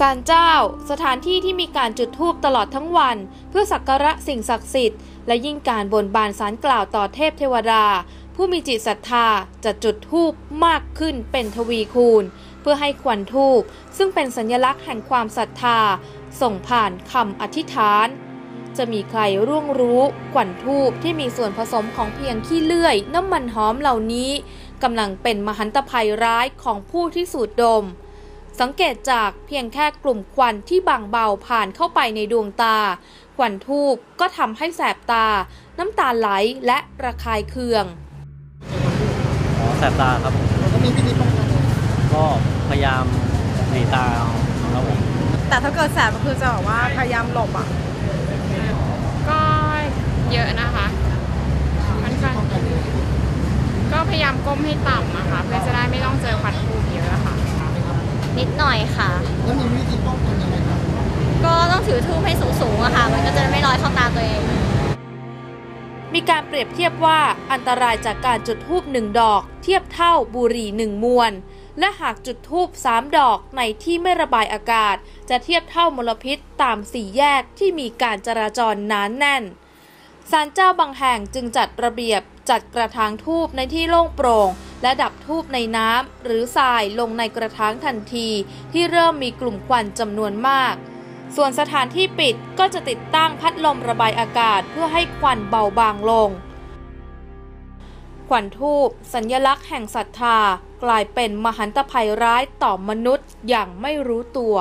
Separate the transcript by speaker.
Speaker 1: ศาลเจ้า สถานที่ที่มีการจุดธูปตลอดทั้งวัน เพื่อสักการะสิ่งศักดิ์สิทธิ์ และยิ่งการบนบานสารกล่าวต่อเทพเทวดา ผู้มีจิตศรัทธาจะจุดธูปมากขึ้นเป็นทวีคูณ เพื่อให้ควันธูป ซึ่งเป็นสัญลักษณ์แห่งความศรัทธา ส่งผ่านคำอธิษฐาน จะมีใครร่วงรู้ขวัญทูบที่มีส่วนผสมของเพียงขี้เลื่อย น้ำมันหอมเหล่านี้กำลังเป็นมหันตภัยร้ายของผู้ที่สูดดม สังเกตจากเพียงแค่กลุ่มควันที่บางเบาผ่านเข้าไปในดวงตา ควันทูบก็ทำให้แสบตา น้ำตาไหลและระคายเคือง
Speaker 2: อ๋อแสบตาครับ
Speaker 3: แล้วก็มีพิธีป้องกัน
Speaker 2: ก็พยายามหลีตาเอาครับผม
Speaker 4: แต่ถ้าเกิดแสบก็คือจะแบบว่าพยายามหลบอะ
Speaker 5: ก็เยอะนะคะค่อนข้างก็พยายามก้มให้ต่ำอะค่ะเพื่อจะได้ไม่ต้องเจอควันทูบเยอะอะค่ะ
Speaker 6: นิดหน่อยค่ะ
Speaker 3: แล้วมีวิธีป้องกันยังไงครับ
Speaker 6: ก็ต้องถือทูบให้สูงๆอะค่ะ มันก็จะไม่ลอยเข้าตาตัวเอง
Speaker 1: มีการเปรียบเทียบว่าอันตรายจากการจุดธูปหนึ่งดอก เทียบเท่าบุหรี่หนึ่งมวนและหากจุดธูปสามดอกในที่ไม่ระบายอากาศ จะเทียบเท่ามลพิษตามสี่แยกที่มีการจราจรหนานแน่น ศาลเจ้าบางแห่งจึงจัดระเบียบจัดกระถางทูบในที่โล่งโปร่ง และดับทูบในน้ำหรือทรายลงในกระถางทันที ที่เริ่มมีกลุ่มควันจำนวนมาก ส่วนสถานที่ปิดก็จะติดตั้งพัดลมระบายอากาศเพื่อให้ควันเบาบางลงขวัญทูปสัญญลักษณ์แห่งศรัทธา กลายเป็นมหันตภัยร้ายต่อมนุษย์อย่างไม่รู้ตัว